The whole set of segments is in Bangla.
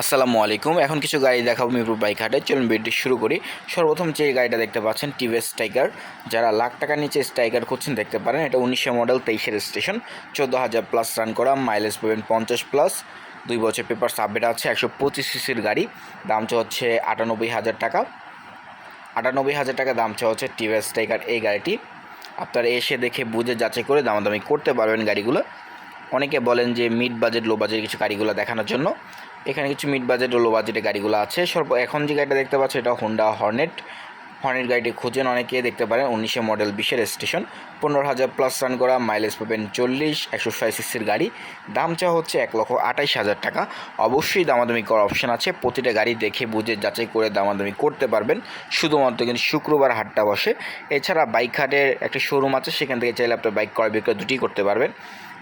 আসসালামু আলাইকুম। এখন কিছু গাড়ি দেখাবো মিরপুর বাইক হাটে চলুন ভিডিওটি শুরু করি। সর্বপ্রথম যে গাড়িটা দেখতে পাচ্ছেন, টিভিএস স্ট্রাইকার যারা লাখ টাকার নিচে স্ট্রাইকার খুঁজছেন দেখতে পারেন। এটা উনিশশো মডেল, তেইশের স্টেশন চোদ্দ হাজার প্লাস রান করা মাইলেজ পাবেন পঞ্চাশ প্লাস দুই বছর পেপার সাবমিট আছে, একশো পঁচিশ সিসির গাড়ি। দামটা হচ্ছে আটানব্বই হাজার টাকা। আটানব্বই হাজার টাকা দাম চাওয়া হচ্ছে টিভিএস স্ট্রাইকার এই গাড়িটি। আপনারা এসে দেখে বুঝে যাচাই করে দামাদামি করতে পারবেন গাড়িগুলো। অনেকে বলেন যে মিড বাজেট লো বাজেট কিছু গাড়িগুলো দেখানোর জন্য। এখানে কিছু মিড বাজেট লো বাজেটের গাড়িগুলো আছে। সর্ব এখন যে গাড়িটা দেখতে পাচ্ছি এটা হোন্ডা হর্নেট হর্নেট গাড়িটি খুঁজেন অনেকে, দেখতে পারেন উনিশে মডেল বিশের স্টেশন পনেরো হাজার প্লাস রান করা মাইলেজ পাবেন চল্লিশ, একশো ছয় সিসির গাড়ি। দাম চা হচ্ছে এক লক্ষ আঠাইশ হাজার টাকা। অবশ্যই দামাদামি করার অপশন আছে। প্রতিটা গাড়ি দেখে বুঝে যাচাই করে দামাদামি করতে পারবেন। শুধুমাত্র কিন্তু শুক্রবার হাটটা বসে। এছাড়া বাইক হাটের একটা শোরুম আছে, সেখান থেকে চাইলে আপনার বাইক ক্রয় বিক্রয় দুটি করতে পারবেন।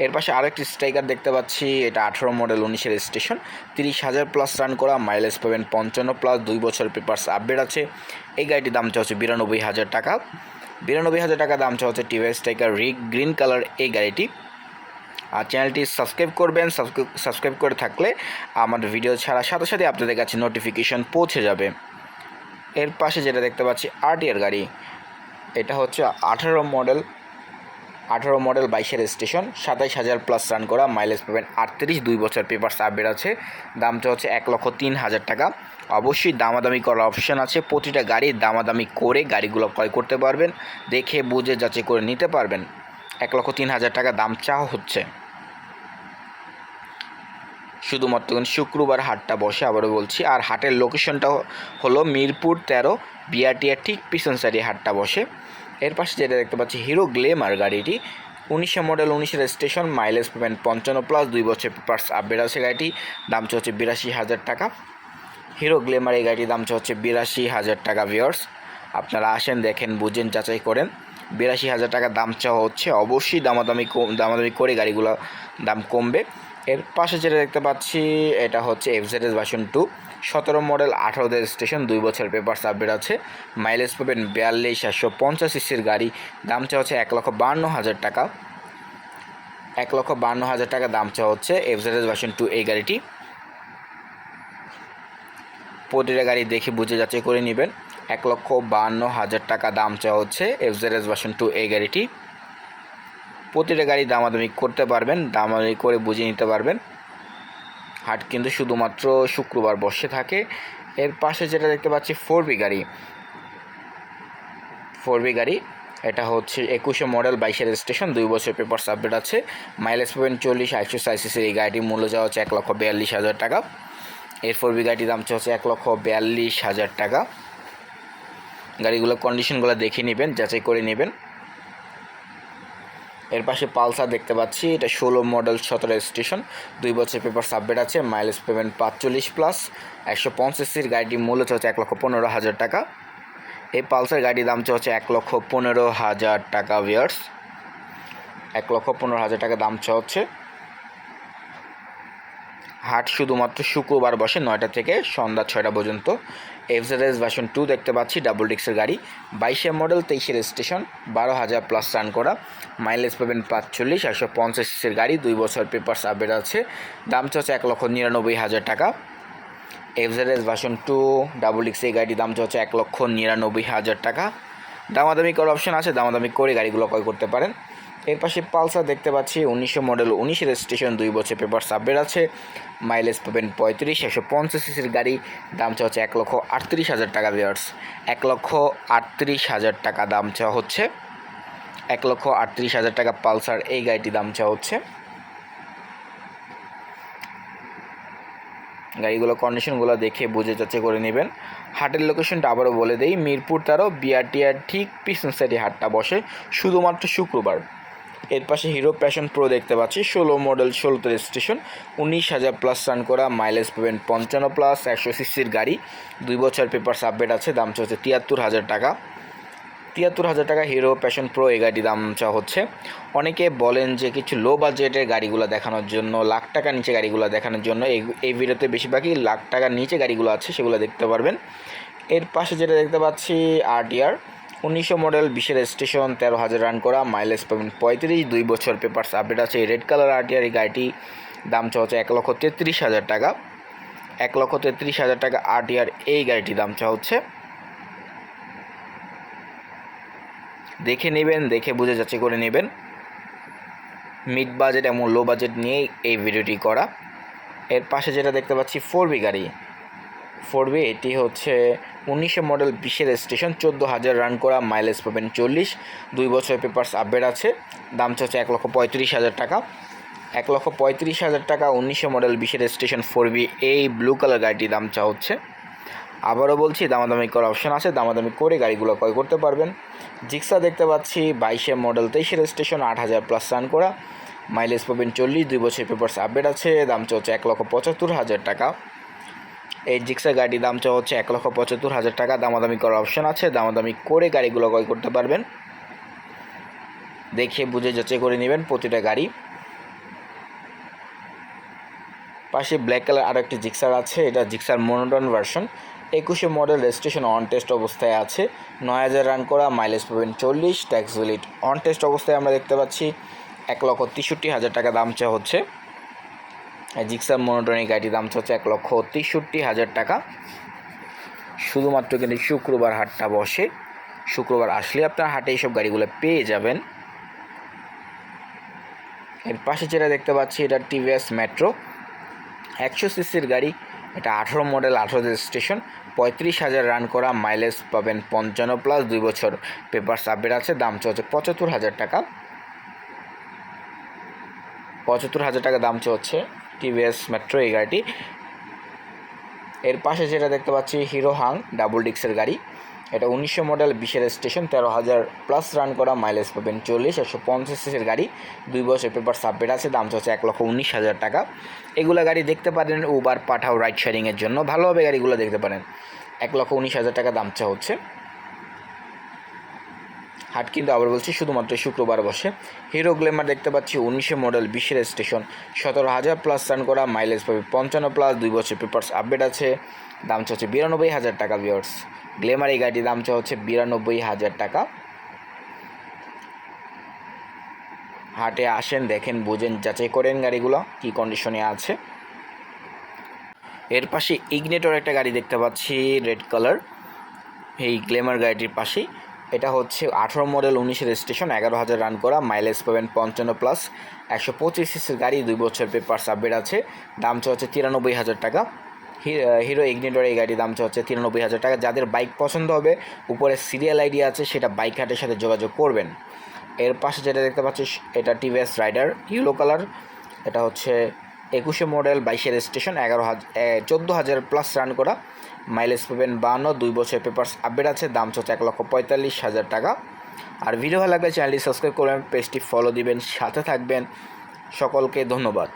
এর পাশে আরেকটি স্ট্রাইকার দেখতে পাচ্ছি, এটা আঠেরো মডেল, উনিশের স্টেশন তিরিশ হাজার প্লাস রান করা মাইলেজ পাবেন পঞ্চান্ন প্লাস দুই বছর পেপার্স আপডেট আছে। এই গাড়িটির দাম চাওয়া হচ্ছে বিরানব্বই হাজার টাকা। বিরানব্বই হাজার টাকা দাম চাওয়া হচ্ছে টিভিএস স্ট্রাইকার রিক গ্রিন কালার এই গাড়িটি। আর চ্যানেলটি সাবস্ক্রাইব করবেন সাবস্ক্রাইব করে থাকলে আমার ভিডিও ছাড়ার সাথে সাথে আপনাদের কাছে নোটিফিকেশন পৌঁছে যাবে। এর পাশে যেটা দেখতে পাচ্ছি আরটিআর গাড়ি। এটা হচ্ছে আঠারো মডেল আঠারো মডেল বাইশের স্টেশন, সাতাইশ হাজার প্লাস রান করা মাইলেজ পাবেন আটত্রিশ, দুই বছর পেপার আপডেট আছে। দামটা হচ্ছে এক লক্ষ তিন হাজার টাকা। অবশ্যই দামাদামি করার অপশান আছে। প্রতিটা গাড়ির দামাদামি করে গাড়িগুলো ক্রয় করতে পারবেন, দেখে বুঝে যাচাই করে নিতে পারবেন। এক লক্ষ তিন হাজার টাকা দাম চাওয়া হচ্ছে। শুধুমাত্র শুক্রবার হাটটা বসে আবারও বলছি, আর হাটের লোকেশনটা হলো মিরপুর তেরো বিআরটিআর ঠিক পিছন সাইডে হাটটা বসে। এর পাশে যেটা দেখতে পাচ্ছি হিরো গ্লেমার গাড়িটি। উনিশে মডেল উনিশের স্টেশন মাইলেজ পাবেন পঞ্চান্ন প্লাস দুই বছর পেপার্স আপডেট আছে গাড়িটি। দাম হচ্ছে বিরাশি হাজার টাকা। হিরো গ্লেমার এই গাড়িটির দাম হচ্ছে বিরাশি হাজার টাকা ভিওর্স আপনারা আসেন, দেখেন, বুঝেন, যাচাই করেন। বিরাশি হাজার টাকা দাম চাওয়া হচ্ছে। অবশ্যই দামাদামি দামাদামি করে গাড়িগুলো দাম কমবে। এর পাশে যেটা দেখতে পাচ্ছি, এটা হচ্ছে এফজেডএস ভার্সন টু সতেরো মডেল, আঠারোদের স্টেশন, দুই বছর পেপার আপডেট আছে মাইলেজ পাবেন বিয়াল্লিশ একশো পঞ্চাশ সিসির গাড়ি। দাম চা হচ্ছে এক লক্ষ বান্ন হাজার টাকা। এক লক্ষ বান্ন হাজার টাকা দাম চা হচ্ছে এফজেডএস ভার্সন টু এই গাড়িটি। প্রতিটা গাড়ি দেখে বুঝে যাচাই করে নেবেন। এক লক্ষ বান্ন হাজার টাকা দাম চাওয়া হচ্ছে এফজেডএস ভার্সন টু এই গাড়িটি। প্রতিটা গাড়ি দামাদামি করতে পারবেন, দামাদামি করে বুঝে নিতে পারবেন। হাট কিন্তু শুধুমাত্র শুক্রবার বসে থাকে। এর পাশে যেটা দেখতে পাচ্ছি ফোর বি গাড়ি। ফোর বি গাড়ি, এটা হচ্ছে একুশে মডেল, বাইশের স্টেশন দুই বছর পেপার সাবমিট আছে। মাইলেজ পাবেন চল্লিশ একশো সাইসিসের এই গাড়িটির মূল্য যাওয়া হচ্ছে এক লক্ষ বিয়াল্লিশ হাজার টাকা। এর ফোর বি গাড়িটির দাম হচ্ছে এক লক্ষ বিয়াল্লিশ হাজার টাকা। গাড়িগুলোর কন্ডিশনগুলো দেখে নেবেন, যাচাই করে নেবেন। এর পাশে পালসার দেখতে পাচ্ছি, এটা ষোলো মডেল সতেরো স্টেশন, দুই বছর পেপার সাবমিট আছে মাইলেজ পেমেন্ট পাঁচচল্লিশ প্লাস একশো পঞ্চাশির গাড়িটি মূল্য হচ্ছে এক লক্ষ পনেরো হাজার টাকা। এই পালসার গাড়ির দাম হচ্ছে এক লক্ষ পনেরো হাজার টাকা ভিয়ার্স এক লক্ষ পনেরো হাজার টাকা দাম হচ্ছে। হাট শুধুমাত্র শুক্রবার বসে নয়টা থেকে সন্ধ্যা ছয়টা পর্যন্ত। এফজেডএস ভার্সন টু দেখতে পাচ্ছি ডাবল ডিক্সের গাড়ি। বাইশে মডেল তেইশের স্টেশন বারো হাজার প্লাস রান করা। মাইলেজ পাবেন পাঁচচল্লিশ, একশো পঞ্চাশ সিসির গাড়ি। দুই বছর পেপার্স আপডেট আছে। দাম হচ্ছে এক লক্ষ নিরানব্বই হাজার টাকা। এফজেডএস ভার্সন টু ডাবল ডিক্স এই গাড়ির দাম হচ্ছে এক লক্ষ নিরানব্বই হাজার টাকা। দামাদামি করার অপশন আছে, দামাদামি করে গাড়িগুলো ক্রয় করতে পারেন। এর পাশে পালসার দেখতে পাচ্ছি, উনিশশো মডেল উনিশের স্টেশন দুই বছর পেপার সাববের আছে। মাইলেজ পাবেন পঁয়ত্রিশ, একশো পঞ্চাশ সিসির গাড়ি। দাম চাওয়া হচ্ছে এক লক্ষ আটত্রিশ হাজার টাকা ভিওর্স এক লক্ষ আটত্রিশ হাজার টাকা দাম চাওয়া হচ্ছে। এক লক্ষ আটত্রিশ হাজার টাকা পালসার, এই গাড়িটি দাম চাওয়া হচ্ছে। গাড়িগুলো কন্ডিশনগুলো দেখে বুঝে যাচ্ছে করে নেবেন। হাটের লোকেশনটা আবারও বলে দেই, মিরপুর তারও বিআরটিআর ঠিক পিছন সাইডে হাটটা বসে, শুধুমাত্র শুক্রবার। এর পাশে হিরো প্যাশন প্রো দেখতে পাচ্ছি, ষোলো মডেল ষোলোতে স্টেশন উনিশ হাজার প্লাস রান করা মাইলেজ পাবেন পঞ্চান্ন প্লাস একশো সিসির গাড়ি, দুই বছর পেপার আপডেট আছে, দাম হচ্ছে তিয়াত্তর হাজার টাকা। তিয়াত্তর হাজার টাকা হিরো প্যাশন প্রো এই গাড়ি দাম চা হচ্ছে। অনেকে বলেন যে কিছু লো বাজেটের গাড়িগুলো দেখানোর জন্য, লাখ টাকার নিচে গাড়িগুলো দেখানোর জন্য, এই এই ভিডিওতে বেশিরভাগই লাখ টাকার নিচে গাড়িগুলো আছে, সেগুলো দেখতে পারবেন। এর পাশে যেটা দেখতে পাচ্ছি আরটিআর উনিশশো মডেল, বিশের স্টেশন, তেরো হাজার রান করা মাইলেজ পাবেন পঁয়ত্রিশ, দুই বছর পেপার্স আপডেট আছে। রেড কালার আরটিআর এই গাড়িটি, দাম চা হচ্ছে এক লক্ষ তেত্রিশ হাজার টাকা। এক লক্ষ তেত্রিশ হাজার টাকা ইয়ার এই গাড়িটির দাম চা হচ্ছে। দেখে নেবেন, দেখে বুঝে যাচ্ছে করে নেবেন। মিড বাজেট এবং লো বাজেট নিয়েই এই ভিডিওটি করা। এর পাশে যেটা দেখতে পাচ্ছি ফোর বি গাড়ি ফোর বি এটি হচ্ছে উনিশশো মডেল বিশের স্টেশন চোদ্দ হাজার রান করা, মাইলেজ পাবেন চল্লিশ। দুই বছর পেপার্স আপডেট আছে, দাম হচ্ছে এক লক্ষ পঁয়ত্রিশ হাজার টাকা। এক লক্ষ পঁয়ত্রিশ হাজার টাকা উনিশশো মডেল বিশের স্টেশন ফোর বি এই ব্লু কালার গাড়িটির দাম চা হচ্ছে। আবারও বলছি, দামাদামি করার অপশন আছে, দামাদামি করে গাড়িগুলো ক্রয় করতে পারবেন। জিক্সা দেখতে পাচ্ছি, বাইশে মডেল তেইশের স্টেশন আট হাজার প্লাস রান করা, মাইলেজ পাবেন চল্লিশ। দুই বছর পেপার্স আপডেট আছে, দাম চলছে এক লক্ষ পঁচাত্তর হাজার টাকা। এই জিক্সা গাড়ির দাম চা হচ্ছে এক লক্ষ পঁচাত্তর হাজার টাকা। দামাদামি করার অপশন আছে। দামাদামি করে গাড়িগুলো ক্রয় করতে পারবেন। দেখে বুঝে যাচাই করে নেবেন প্রতিটা গাড়ি। পাশে ব্ল্যাক কালার আরও একটি জিক্সার আছে। এটা জিক্সার মনোডন ভার্সন একুশে মডেল রেজিস্ট্রেশন অন টেস্ট অবস্থায় আছে। নয় হাজার রান করা মাইলেজ পাবেন চল্লিশ ট্যাক্স ভ্যালিড অন টেস্ট অবস্থায় আমরা দেখতে পাচ্ছি। এক লক্ষ তেষট্টি হাজার টাকা দাম চা হচ্ছে। জিক্সার মনোটনিক গাড়িটির দাম হচ্ছে এক লক্ষ তেষট্টি হাজার টাকা। শুধুমাত্র কিন্তু শুক্রবার হাটটা বসে। শুক্রবার আসলে আপনার হাটে এইসব গাড়িগুলো পেয়ে যাবেন। এর পাশে যেটা দেখতে পাচ্ছি, এটা টিভিএস মেট্রো একশো সিসির গাড়ি, এটা আঠেরো মডেল, আঠেরো স্টেশন পঁয়ত্রিশ হাজার রান করা মাইলেজ পাবেন পঞ্চান্ন প্লাস দুই বছর। পেপার সাবমিট আছে, দাম চলছে পঁচাত্তর হাজার টাকা। পঁচাত্তর হাজার টাকা দাম চলছে। টিভিএস মেট্রো এই গাড়িটি। এর পাশে যেটা দেখতে পাচ্ছি হিরো হাং ডাবল ডিক্সের গাড়ি। এটা উনিশশো মডেল, বিশের স্টেশন, তেরো হাজার প্লাস রান করা মাইলেজ পাবেন চল্লিশ, একশো পঞ্চাশ সিসির গাড়ি। দুই বছর পেপার সাবমিট আছে, দাম চলছে এক লক্ষ উনিশ হাজার টাকা। এগুলো গাড়ি দেখতে পারেন উবার পাঠাও রাইড শেয়ারিংয়ের জন্য। ভালোভাবে গাড়িগুলো দেখতে পারেন। এক লক্ষ উনিশ হাজার টাকা দাম হচ্ছে। হাট কিন্তু আবার বলছি, শুধুমাত্র শুক্রবার বসে। হিরো গ্লেমার দেখতে পাচ্ছি উনিশে মডেল বিশের স্টেশন। সতেরো হাজার প্লাস রান করা মাইলেজ পাবে পঞ্চান্ন প্লাস দুই বছর পেপার্স আপডেট আছে। দাম হচ্ছে বিরানব্বই হাজার টাকা ভিওর্স গ্লেমার এই গাড়ির দাম হচ্ছে বিরানব্বই হাজার টাকা। হাটে আসেন, দেখেন, বুঝেন, যাচাই করেন গাড়িগুলো, কী কন্ডিশনে আছে। এর পাশে ইগনেটর একটা গাড়ি দেখতে পাচ্ছি রেড কালার এই গ্লেমার গাড়িটির পাশেই। এটা হচ্ছে আঠেরো মডেল উনিশের স্টেশন এগারো হাজার রান করা মাইলেজ পাবেন পঞ্চান্ন প্লাস একশো পঁচিশ সিসির গাড়ি, দুই বছর পেপার সাবমিট আছে, দাম হচ্ছে তিরানব্বই হাজার টাকা। হিরো ইগনিটর এই গাড়ির দাম হচ্ছে তিরানব্বই হাজার টাকা। যাদের বাইক পছন্দ হবে, উপরে সিরিয়াল আইডি আছে, সেটা বাইক হাটের সাথে যোগাযোগ করবেন। এর পাশে যেটা দেখতে পাচ্ছি এটা টিভিএস রাইডার ইয়েলো কালার এটা হচ্ছে একুশে মডেল বাইশের স্টেশন এগারো হাজার চোদ্দ হাজার প্লাস রান করা। মাইলেজ পাবেন বান্ন, দুই বছর পেপার্স আপডেট আছে, দাম চলছে এক লক্ষ পঁয়তাল্লিশ হাজার টাকা। আর ভিডিও ভালো লাগলে চ্যানেলটি সাবস্ক্রাইব করবেন পেজটি ফলো দিবেন, সাথে থাকবেন। সকলকে ধন্যবাদ।